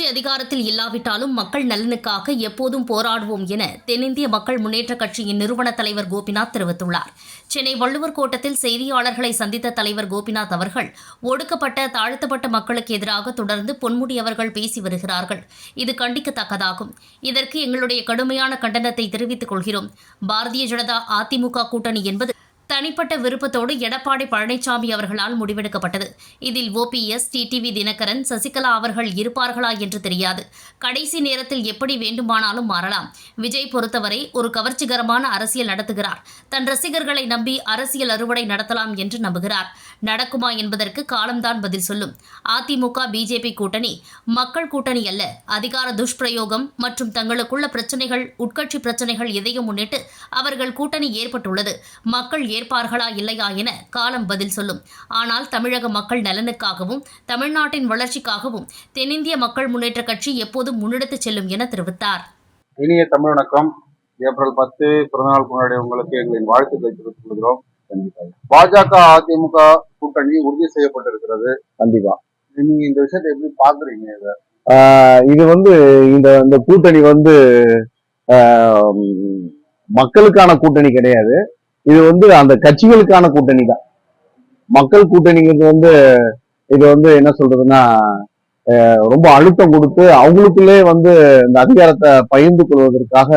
ஆட்சி அதிகாரத்தில் இல்லாவிட்டாலும் மக்கள் நலனுக்காக எப்போதும் போராடுவோம் என தென்னிந்திய மக்கள் முன்னேற்ற கட்சியின் நிறுவன தலைவர் கோபிநாத் தெரிவித்துள்ளார். சென்னை வள்ளுவர் கோட்டத்தில் செய்தியாளர்களை சந்தித்த தலைவர் கோபிநாத் அவர்கள் ஒடுக்கப்பட்ட தாழ்த்தப்பட்ட மக்களுக்கு எதிராக தொடர்ந்து பொன்முடி அவர்கள் பேசி வருகிறார்கள். இது கண்டிக்கத்தக்கதாகும். இதற்கு எங்களுடைய கடுமையான கண்டனத்தை தெரிவித்துக் கொள்கிறோம். பாரதிய ஜனதா அதிமுக கூட்டணி என்பது தனிப்பட்ட விருப்பத்தோடு எடப்பாடி பழனிசாமி அவர்களால் முடிவெடுக்கப்பட்டது. இதில் ஓபிஎஸ் டிடிவி தினகரன் சசிகலா அவர்கள் இருப்பார்களா என்று தெரியாது. கடைசி நேரத்தில் எப்படி வேண்டுமானாலும் மாறலாம். விஜய் பொறுத்தவரை ஒரு கவர்ச்சிகரமான அரசியல் நடத்துகிறார். தன் ரசிகர்களை நம்பி அரசியல் அறுவடை நடத்தலாம் என்று நம்புகிறார். நடக்குமா என்பதற்கு காலம்தான் பதில் சொல்லும். அதிமுக பிஜேபி கூட்டணி மக்கள் கூட்டணி அல்ல. அதிகார துஷ்பிரயோகம் மற்றும் தங்களுக்குள்ள பிரச்சனைகள் உட்கட்சி பிரச்சனைகள் எதையும் முன்னிட்டு அவர்கள் கூட்டணி ஏற்பட்டுள்ளது. மக்கள் ஏற்பார்களா இல்லையா என காலம் பதில் சொல்லும். ஆனால் தமிழக மக்கள் நலனுக்காகவும் தமிழ்நாட்டின் வளர்ச்சிக்காகவும் தென்னிந்திய மக்கள் முன்னேற்ற கட்சி எப்போதும் முன்னெடுத்துச் செல்லும் என தெரிவித்தார். இனிய தமிழ் வணக்கம். ஏப்ரல் பத்து பிறந்தநாள் கொண்டாடிய உங்களுக்கு எங்களின் வாழ்த்துக்களை தெரிவித்துக் கொள்கிறோம். பாஜக அதிமுக கூட்டணி உறுதி செய்யப்பட்டிருக்கிறது. கண்டிப்பா. நீங்க இந்த விஷயத்தை எப்படி பாக்குறீங்க இத? ஆஹ் இது வந்து இந்த இந்த கூட்டணி வந்து ஆஹ் உம் மக்களுக்கான கூட்டணி கிடையாது. இது வந்து அந்த கட்சிகளுக்கான கூட்டணி தான். மக்கள் கூட்டணிங்கிறது வந்து இது வந்து என்ன சொல்றதுன்னா ரொம்ப அழுத்தம் கொடுத்து அவங்களுக்குள்ளே வந்து இந்த அதிகாரத்தை பகிர்ந்து கொள்வதற்காக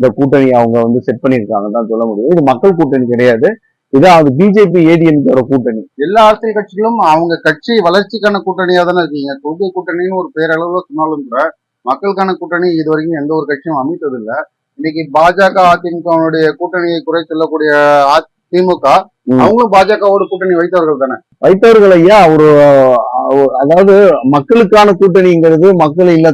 இந்த கூட்டணி அவங்க வந்து செட் பண்ணியிருக்காங்க தான் சொல்ல முடியும். இது மக்கள் கூட்டணி கிடையாது. இதான் அது பிஜேபி ஏடிஎம்கோட கூட்டணி. எல்லா அரசியல் கட்சிகளும் அவங்க கட்சி வளர்ச்சிக்கான கூட்டணியா தானே இருக்கீங்க. கொள்கை கூட்டணின்னு ஒரு பேரளவுல சொன்னாலும் கூட மக்களுக்கான கூட்டணி இது வரைக்கும் எந்த ஒரு கட்சியும் அமைத்ததில்லை. இன்னைக்கு பாஜக அதிமுகவுடைய கூட்டணியை குறை சொல்லக்கூடிய திமுக. அவங்களும் பாஜகவோட கூட்டணி வைத்தவர்கள் தானே? வைத்தவர்கள் ஐயா ஒரு அதாவது மக்களுக்கான கூட்டணிங்கிறது மக்கள் இல்ல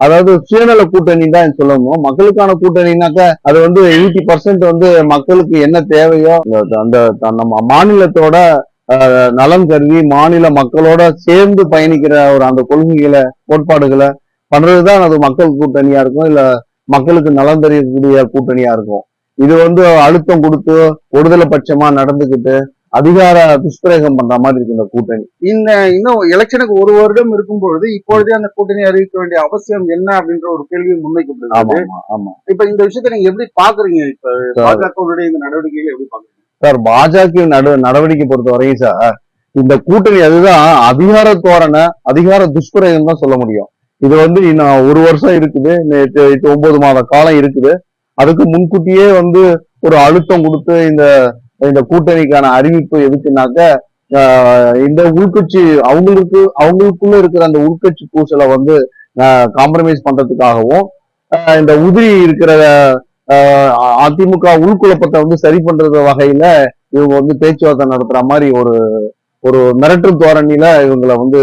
அதாவது சுயநல கூட்டணி தான் சொல்லணும். மக்களுக்கான கூட்டணினாக்க அது வந்து எயிட்டி பர்சன்ட் வந்து மக்களுக்கு என்ன தேவையோ அந்த- நம்ம மாநிலத்தோட நலன் கருதி மாநில மக்களோட சேர்ந்து பயணிக்கிற ஒரு அந்த கொள்கைகளை கோட்பாடுகளை பண்றதுதான் அது மக்கள் கூட்டணியா இருக்கும். இல்ல மக்களுக்கு நலன் தெரியக்கூடிய கூட்டணியா இருக்கும். இது வந்து அழுத்தம் கொடுத்து ஒருதலை பட்சமா நடந்துகிட்டு அதிகார துஷ்பிரயோகம் பண்ற மாதிரி இருக்கு இந்த கூட்டணி. இந்த இன்னும் எலெக்ஷனுக்கு ஒரு வருடம் இருக்கும் பொழுது இப்பொழுதே அந்த கூட்டணி அறிவிக்க வேண்டிய அவசியம் என்ன அப்படின்ற ஒரு கேள்வி முன்வைக்கப்படுது ஆமா ஆமா இப்ப இந்த விஷயத்தை நீங்க எப்படி பாக்குறீங்க? இப்ப பாஜகவுடைய இந்த நடவடிக்கைகளை எப்படி பாக்குறீங்க? சார் பாஜக நடு நடவடிக்கை பொறுத்த வரையும் சார் இந்த கூட்டணி அதுதான் அதிகார தோரணை அதிகார துஷ்பிரயோகம் தான் சொல்ல முடியும். இது வந்து இன்னும் ஒரு வருஷம் இருக்குது. நேற்று எட்டு ஒன்பது மாத காலம் இருக்குது. அதுக்கு முன்கூட்டியே வந்து ஒரு அழுத்தம் கொடுத்து இந்த இந்த கூட்டணிக்கான அறிவிப்பு எதுக்குனாக்க இந்த உள்கட்சி அவங்களுக்கு அவங்களுக்குள்ள இருக்கிற அந்த உள்கட்சி பூசலை வந்து காம்ப்ரமைஸ் பண்றதுக்காகவும் இந்த உதிரி இருக்கிற அதிமுக உள்குழப்பத்தை வந்து சரி பண்றது வகையில இவங்க வந்து பேச்சுவார்த்தை நடத்துற மாதிரி ஒரு ஒரு மிரட்டு தோரணியில இவங்களை வந்து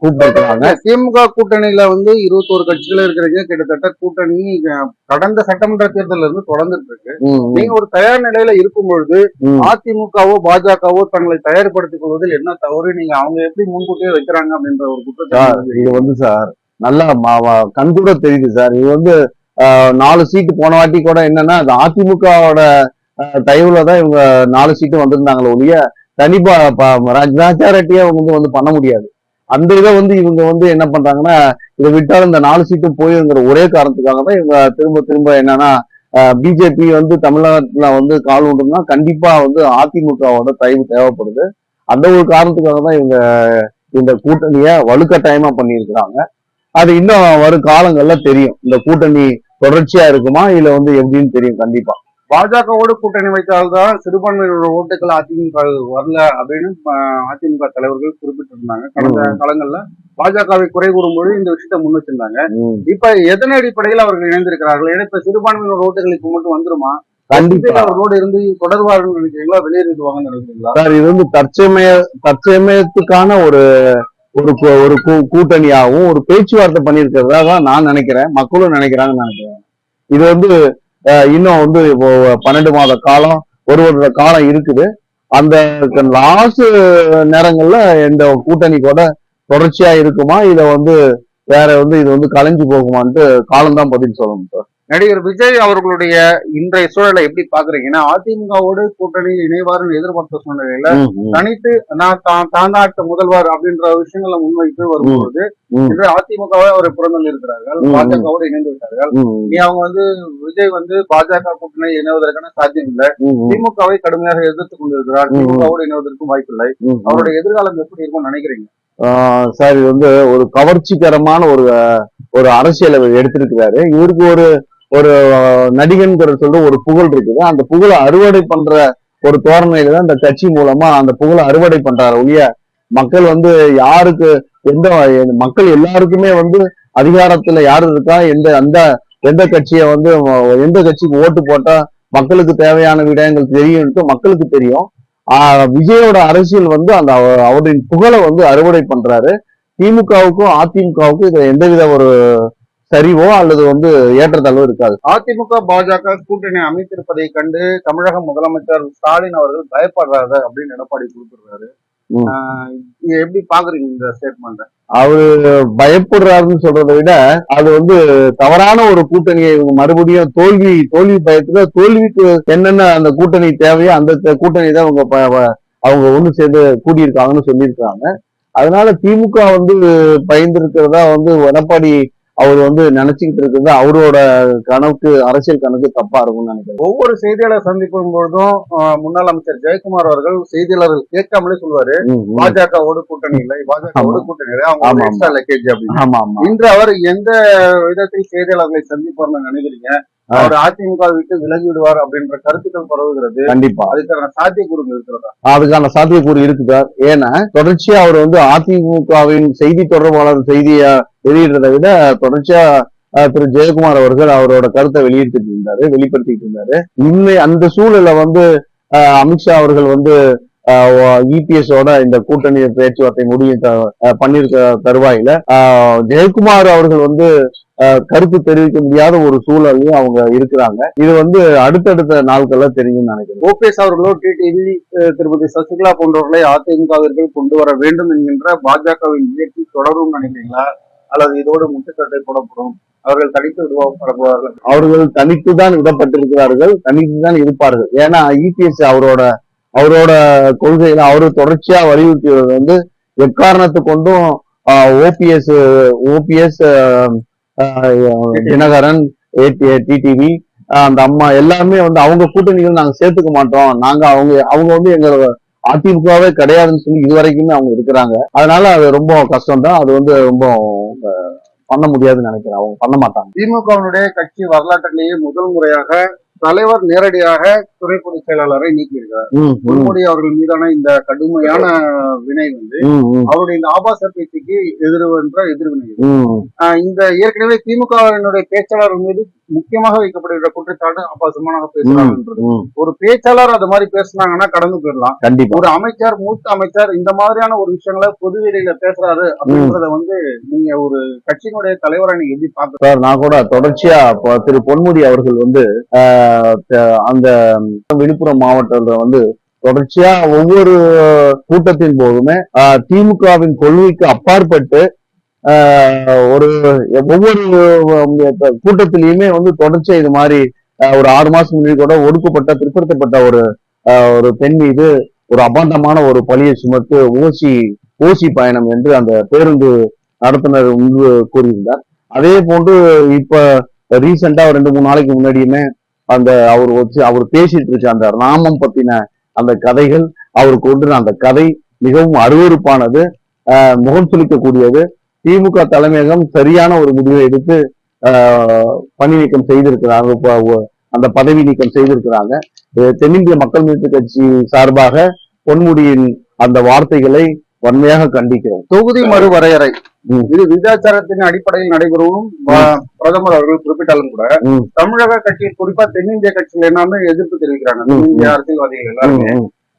கூப்பிட்டுருக்காங்க. திமுக கூட்டணியில வந்து இருபத்தோரு கட்சிகள் இருக்கிறீங்க. கிட்டத்தட்ட கூட்டணி கடந்த சட்டமன்ற தேர்தல்ல இருந்து தொடர்ந்துட்டு இருக்கு நீங்க ஒரு தயார் நிலையில இருக்கும் பொழுது அதிமுகவோ பாஜகவோ தங்களை தயார்படுத்திக் கொள்வதில் என்ன தவறு? நீங்க அவங்க எப்படி முன்கூட்டியே வைக்கிறாங்க அப்படின்ற ஒரு குற்றச்சாட்டு இது வந்து சார் நல்லா கண்கூட தெரியுது சார். இது வந்து நாலு சீட்டு போன வாட்டி கூட என்னன்னா அது அதிமுகவோட தயவுல தான் இவங்க நாலு சீட்டு வந்திருந்தாங்களே ஒழிய தனிப்பா மெஜாரிட்டியா அவங்க வந்து வந்து பண்ண முடியாது. அந்த இதை வந்து இவங்க வந்து என்ன பண்றாங்கன்னா இதை விட்டாலும் இந்த நாலு சீட்டும் போயிருங்கிற ஒரே காரணத்துக்காக தான் இவங்க திரும்ப திரும்ப என்னன்னா பிஜேபி வந்து தமிழ்நாட்டில் வந்து கால் உண்டுன்னா கண்டிப்பா வந்து அதிமுகவோட தயவு தேவைப்படுது. அந்த ஒரு காரணத்துக்காக தான் இவங்க இந்த கூட்டணியை வலுக்கட்டாயமா பண்ணியிருக்கிறாங்க. அது இன்னும் வரும் காலங்கள்ல தெரியும். இந்த கூட்டணி தொடர்ச்சியா இருக்குமா இல்ல வந்து எப்படின்னு தெரியும் கண்டிப்பா. பாஜகவோடு கூட்டணி வைத்தால்தான் சிறுபான்மையினரோட ஓட்டுகள் அதிமுக வரல அப்படின்னு அதிமுக தலைவர்கள் குறிப்பிட்டிருந்தாங்க. கடந்த காலங்கள்ல பாஜகவை குறை கூறும்போது இந்த விஷயத்தை முன் வச்சிருந்தாங்க. இப்ப எதன் அடிப்படையில் அவர்கள் இணைந்திருக்கிறார்கள்? ஏன்னா இப்ப சிறுபான்மையினர் ஓட்டுகள் இப்ப மட்டும் வந்துருமா? கண்டிப்பா. அவர்களோடு இருந்து தொடர்வார்கள் நினைக்கிறீங்களா? வெளியேறிடுவாங்கன்னு நினைக்கிறீங்களா? சார் இது வந்து தற்சமய தற்சமயத்துக்கான ஒரு ஒரு ஒரு கூட்டணியாகவும் ஒரு பேச்சுவார்த்தை பண்ணியிருக்கிறதா தான் நான் நினைக்கிறேன். மக்களும் நினைக்கிறாங்கன்னு நினைக்கிறேன். இது வந்து இன்னும் வந்து இப்போ பன்னெண்டு மாத காலம் ஒரு வருட காலம் இருக்குது. அந்த லாஸ்ட் நேரங்கள்ல இந்த கூட்டணி கூட தொடர்ச்சியா இருக்குமா? இதை வந்து வேற வந்து இது வந்து கலைஞ்சு போகுமான்ட்டு காலம்தான் பதில் சொல்லணும் சார். நடிகர் விஜய் அவர்களுடைய இன்றைய சூழலை எப்படி பாக்குறீங்கன்னா அதிமுகவோடு கூட்டணியில் இணைவாருன்னு எதிர்பார்த்த சூழ்நிலையில தனித்து நான் தான் தாந்தாட்ட முதல்வர் அப்படின்ற விஷயங்களை முன்வைத்து வரும்போது. இன்று அதிமுகவை அவர் புறந்தள்ளி இருக்கிறார்கள். பாஜகவோடு இணைந்து விட்டார்கள். நீ அவங்க வந்து விஜய் வந்து பாஜக கூட்டணி இணைவதற்கான சாத்தியம் இல்லை திமுகவை கடுமையாக எதிர்த்துக் கொண்டிருக்கிறார். திமுகவோடு இணைவதற்கும் வாய்ப்பில்லை. அவருடைய எதிர்காலம் எப்படி இருக்கும்னு நினைக்கிறீங்க? சார் இது வந்து ஒரு கவர்ச்சிகரமான ஒரு ஒரு அரசியலை எடுத்திருக்கிறாரு. இவருக்கு ஒரு ஒரு அஹ், நடிகன்கிற சொல்ற ஒரு புகழ் இருக்குது. அந்த புகழை அறுவடை பண்ற ஒரு தோரணையில தான் இந்த கட்சி மூலமா அந்த புகழை அறுவடை பண்றாரு. ஒழிய மக்கள் வந்து யாருக்கு எந்த மக்கள் எல்லாருக்குமே வந்து அதிகாரத்துல யாரு இருக்கா எந்த அந்த எந்த கட்சியை வந்து எந்த கட்சிக்கு ஓட்டு போட்டா மக்களுக்கு தேவையான விடயங்கள் தெரியும்ட்டு மக்களுக்கு தெரியும். ஆஹ் விஜயோட அரசியல் வந்து அந்த அவரின் புகழை வந்து அறுவடை பண்றாரு. திமுகவுக்கும் அதிமுகவுக்கும் இதுல எந்தவித ஒரு சரிவோ அல்லது வந்து ஏற்றத்தாழ்வோ இருக்காது. அதிமுக பாஜக கூட்டணி அமைத்திருப்பதை கண்டு தமிழக முதலமைச்சர் ஸ்டாலின் அவர்கள் பயப்படுறாரு அப்படின்னு எடப்பாடி இது எப்படி பாக்குறீங்க இந்த ஸ்டேட்மெண்ட் அவரு பயப்படுறாருன்னு சொல்றதை விட அது வந்து தவறான ஒரு கூட்டணியை இவங்க மறுபடியும் தோல்வி தோல்வி பயத்துல தோல்விக்கு என்னென்ன அந்த கூட்டணி தேவையோ அந்த கூட்டணி தான் அவங்க அவங்க ஒண்ணு சேர்ந்து கூடியிருக்காங்கன்னு சொல்லியிருக்காங்க அதனால திமுக வந்து பயந்திருக்கிறதா வந்து எடப்பாடி அவர் வந்து நினைச்சுக்கிட்டு இருக்கிறது அவரோட கணக்கு அரசியல் கணக்கு தப்பா இருக்கும்னு நினைக்கிறேன். ஒவ்வொரு செய்தியாளர் சந்திக்கும் பொழுதும் முன்னாள் அமைச்சர் ஜெயக்குமார் அவர்கள் செய்தியாளர்கள் கேட்காமலே ம். பாஜகவோடு கூட்டணி இல்லை பாஜகவோடு. கூட்டணி இல்லை. அவங்க எக்ஸ்ட்ரா லக்கேஜ் அப்படின்னு. இன்று அவர் எந்த விதத்தில் செய்தியாளர்களை சந்திப்பார்னு நினைக்கிறீங்க. அவர் அதிமுக விட்டு விலகி விடுவார் அப்படின்ற கருத்துக்கள் பரவுகிறது. கண்டிப்பா. அதுக்கான சாத்தியக்கூறுகள் இருக்கிறதா? அதுக்கான சாத்தியக்கூறு இருக்குதா ஏன்னா தொடர்ச்சியா அவர் வந்து அதிமுகவின் செய்தி தொடர்பாளர் செய்தியை வெளியிடுறதை விட தொடர்ச்சியா திரு ஜெயக்குமார் அவர்கள் அவரோட கருத்தை வெளியிட்டு இருந்தாரு வெளிப்படுத்திட்டு இருந்தாரு. இன்னை அந்த சூழல வந்து அமித்ஷா அவர்கள் வந்து இபிஎஸோட இந்த கூட்டணி பேச்சுவார்த்தை முடியும் த- பண்ணிருக்க தருவாயில ஜெயக்குமார் அவர்கள் வந்து கருத்து தெரிவிக்க முடியாத ஒரு சூழலையும் அவங்க இருக்கிறாங்க. இது வந்து அடுத்தடுத்த நாட்கள்ல தெரியும்னு நினைக்கிறேன். ஓபிஎஸ் அவர்களோ டிடிவி திருமதி சசிகலா போன்றவர்களை அதிமுகவிற்குள் கொண்டு வர வேண்டும் என்கின்ற பாஜகவின் முயற்சி தொடரும் நினைக்கிறீங்களா? அல்லது இதோடு முட்டுக்கட்டை போடப்படும். அவர்கள் தனித்து விடுவார்கள் அவர்கள் தனித்து தான் விடப்பட்டிருக்கிறார்கள் தனித்து தான் இருப்பார்கள். ஏன்னா இபிஎஸ் அவரோட அவரோட கொள்கையில அவரு தொடர்ச்சியா வலியுறுத்தியது வந்து எக்காரணத்தை கொண்டும் ஓபிஎஸ் ஓபிஎஸ் தினகரன் டிடிவி அந்த அம்மா எல்லாருமே வந்து அவங்க கூட்டணிகள் நாங்க சேர்த்துக்க மாட்டோம். நாங்க அவங்க அவங்க வந்து எங்களை அதிமுகவே கிடையாதுன்னு சொல்லி இது வரைக்குமே அவங்க இருக்கிறாங்க. அதனால அது ரொம்ப கஷ்டம் தான் அது வந்து ரொம்ப பண்ண முடியாதுன்னு நினைக்கிறேன். அவங்க பண்ண மாட்டாங்க. திமுகவினுடைய கட்சி வரலாற்றிலேயே முதல் முறையாக தலைவர் நேரடியாக துணை பொதுச் செயலாளரை நீக்கியிருக்கிறார். பொன்முடி அவர்கள் மீதான இந்த கடுமையான வினை வந்து அவருடைய இந்த ஆபாச பேச்சுக்கு எதிர்வென்ற எதிர்வினை. இந்த ஏற்கனவே திமுகவினுடைய பேச்சாளர் மீது முக்கியமாக வைக்கப்படுகிற குற்றச்சாட்டு ஆபாசமாக பேசுறாங்கன்றது ஒரு பேச்சாளர் அது மாதிரி பேசுனாங்கன்னா கடந்து போயிடலாம். கண்டிப்பா. ஒரு அமைச்சர் மூத்த அமைச்சர் இந்த மாதிரியான ஒரு விஷயங்களை பொது வெளியில பேசுறாரு அப்படின்றத வந்து நீங்க ஒரு கட்சியினுடைய தலைவரை நீங்க எப்படி சார் நான் கூட தொடர்ச்சியா திரு பொன்முடி அவர்கள் வந்து அந்த விழுப்புரம் மாவட்டத்துல வந்து தொடர்ச்சியா ஒவ்வொரு கூட்டத்தின் போதுமே திமுகவின் கொள்கைக்கு அப்பாற்பட்டு ஒரு ஒவ்வொரு கூட்டத்திலையுமே கூட்டத்திலயுமே வந்து தொடர்ச்சியா இது மாதிரி ஒரு ஆறு மாசம் முன்னாடி கூட ஒடுக்கப்பட்ட பிற்படுத்தப்பட்ட ஒரு ஒரு பெண் மீது ஒரு அபாண்டமான ஒரு பழியை சுமத்து ஓசி ஓசி பயணம் என்று அந்த பேருந்து நடத்துனர் முன்பு கூறியிருந்தார். அதே போன்று இப்ப ரீசெண்டா ஒரு ரெண்டு மூணு நாளைக்கு முன்னாடியுமே அந்த அவர் வச்சு அவர் பேசிட்டு இருக்க அந்த ராமம் பத்தின அந்த கதைகள் அவர் கொண்டு அந்த கதை மிகவும் அருவருப்பானது முகம் சுளிக்கக்கூடியது. திமுக தலைமையகம் சரியான ஒரு முடிவை எடுத்து பணி நீக்கம் செய்திருக்கிறாங்க அந்த பதவி நீக்கம் செய்திருக்கிறாங்க. தென்னிந்திய மக்கள் நீதி கட்சி சார்பாக பொன்முடியின் அந்த வார்த்தைகளை வன்மையாக கண்டிக்கிறோம். தொகுதி மறுவரையறை. இது விகிதாச்சாரத்தின் அடிப்படையில் நடைபெறும். பிரதமர் அவர்கள் குறிப்பிட்டாலும் கூட. தமிழக கட்சி குறிப்பா தென்னிந்திய கட்சியில எல்லாமே எதிர்ப்பு தெரிவிக்கிறாங்க. அரசியல்வாதிகள் எல்லாருமே.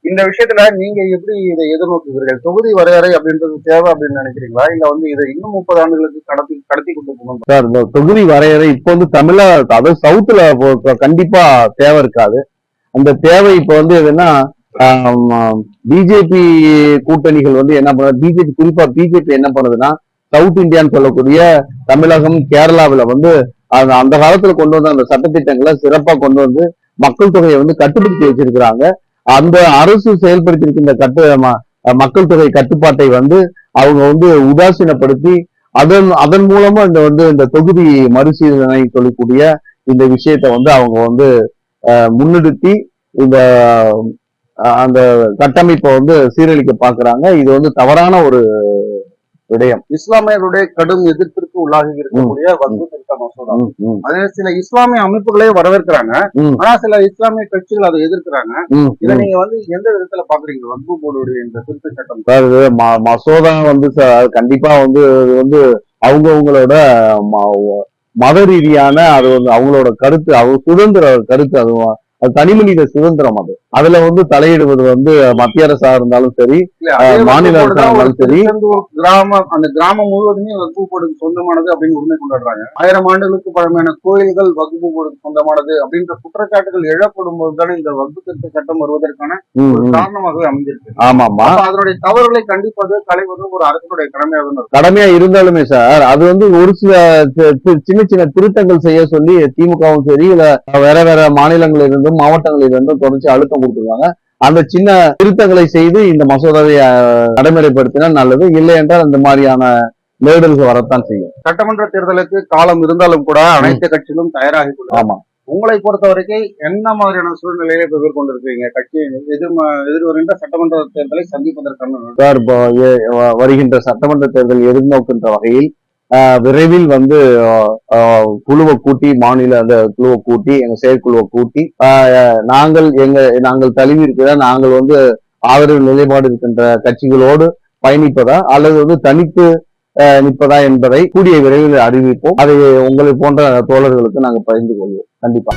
இந்த விஷயத்துல நீங்க எப்படி இதை எதிர்நோக்குகிறீர்கள்? தொகுதி வரையறை அப்படின்றது தேவை அப்படின்னு நினைக்கிறீங்களா? இல்ல வந்து இதை இன்னும் முப்பது ஆண்டுகளுக்கு கடத்தி கடத்தி கொண்டு போகணும்? சார் இந்த தொகுதி வரையறை இப்போ வந்து தமிழ அதாவது சவுத்துல கண்டிப்பா தேவை இருக்காது. அந்த தேவை இப்போ வந்து எதுன்னா பிஜேபி கூட்டணிகள் வந்து என்ன பண்ண பிஜேபி குறிப்பா பிஜேபி என்ன பண்ணுதுன்னா சவுத் இந்தியான்னு சொல்லக்கூடிய தமிழகம் கேரளாவில் வந்து அந்த அந்த காலத்துல கொண்டு வந்த அந்த சட்டத்திட்டங்களை சிறப்பா கொண்டு வந்து மக்கள் தொகையை வந்து கட்டுப்படுத்தி வச்சிருக்கிறாங்க. அந்த அரசு செயல்படுத்தியிருக்கின்ற கட்டு ம- மக்கள் தொகை கட்டுப்பாட்டை வந்து அவங்க வந்து உதாசீனப்படுத்தி அதன் அதன் மூலமா இந்த வந்து இந்த தொகுதி மறுசீலனை சொல்லக்கூடிய இந்த விஷயத்தை வந்து அவங்க வந்து அஹ், முன்னெடுத்தி இந்த அந்த கட்டமைப்பை வந்து சீரழிக்க பாக்குறாங்க இது வந்து தவறான ஒரு விடயம். இஸ்லாமியர்களுடைய கடும் எதிர்ப்பிற்கு உள்ளாகி இருக்கக்கூடிய வக்பு திருத்த மசோதா. அதே சில இஸ்லாமிய அமைப்புகளே வரவேற்கிறாங்க. ஆனா சில இஸ்லாமிய கட்சிகள் அதை எதிர்க்கிறாங்க. இதை. நீங்க வந்து எந்த விதத்துல பாக்குறீங்க? வக்பு போர்டுடைய இந்த திருத்த சட்டம். மசோதா வந்து சார் கண்டிப்பா வந்து இது வந்து அவங்கவுங்களோட ம- மத ரீதியான அது வந்து அவங்களோட கருத்து அவங்க சுதந்திர கருத்து அது அது தனி மனித சுதந்திரம் அது. அதுல வந்து தலையிடுவது வந்து மத்திய அரசா இருந்தாலும் சரி மாநில ஒரு அரசாங்கம் சரி. கிராமம் அந்த கிராமம் முழுவதுமே வக்பு போர்டுக்கு சொந்தமானது அப்படின்னு உரிமை கொண்டாடுறாங்க. ஆயிரம் ஆண்டுகளுக்கு பழமையான கோயில்கள் வக்பு போர்டுக்கு சொந்தமானது அப்படின்ற குற்றச்சாட்டுகள் எழப்படும் போதுதானே இந்த வக்பு திருத்த சட்டம் வருவதற்கான ஒரு. காரணமாகவே அமைஞ்சிருக்கு. ஆமாமா அப்ப அதனுடைய தவறுகளை கண்டிப்பது களைவது ஒரு அரசுடைய கடமையாக கடமையா இருந்தாலுமே சார் அது வந்து ஒரு சில சின்ன சின்ன திருத்தங்கள் செய்ய சொல்லி திமுகவும் சரி இல்ல வேற வேற மாநிலங்களில் இருந்தும் மாவட்டங்களில் இருந்தும் தொடர்ச்சி அழுத்தம் கொடுத்துருக்காங்க. அந்த சின்ன திருத்தங்களை செய்து இந்த மசோதாவை நடைமுறைப்படுத்தினால் நல்லது. இல்லை என்றால் இந்த மாதிரியான லேடல்கள் வரத்தான் செய்யும். சட்டமன்ற தேர்தலுக்கு காலம் இருந்தாலும் கூட அனைத்து கட்சிகளும் தயாராகி ஆமா. உங்களை பொறுத்த வரைக்கும் என்ன மாதிரியான சூழ்நிலையை இப்ப எதிர்கொண்டிருக்கீங்க கட்சி எதிர் எதிர் வருகின்ற சட்டமன்ற தேர்தலை சந்திப்பதற்கான வருகின்ற சட்டமன்ற தேர்தல் எதிர்நோக்கின்ற வகையில் விரைவில் வந்து குழுவை கூட்டி மாநில அந்த குழுவை கூட்டி எங்க செயற்குழுவை கூட்டி நாங்கள் எங்க நாங்கள் தழுவி இருக்கிற நாங்கள் வந்து ஆதரவு நிலைப்பாடு இருக்கின்ற கட்சிகளோடு பயணிப்பதா அல்லது வந்து தனித்து நிற்பதா என்பதை கூடிய விரைவில் அறிவிப்போம். அதை உங்களை போன்ற தோழர்களுக்கு நாங்கள் பகிர்ந்து கொள்வோம். கண்டிப்பா.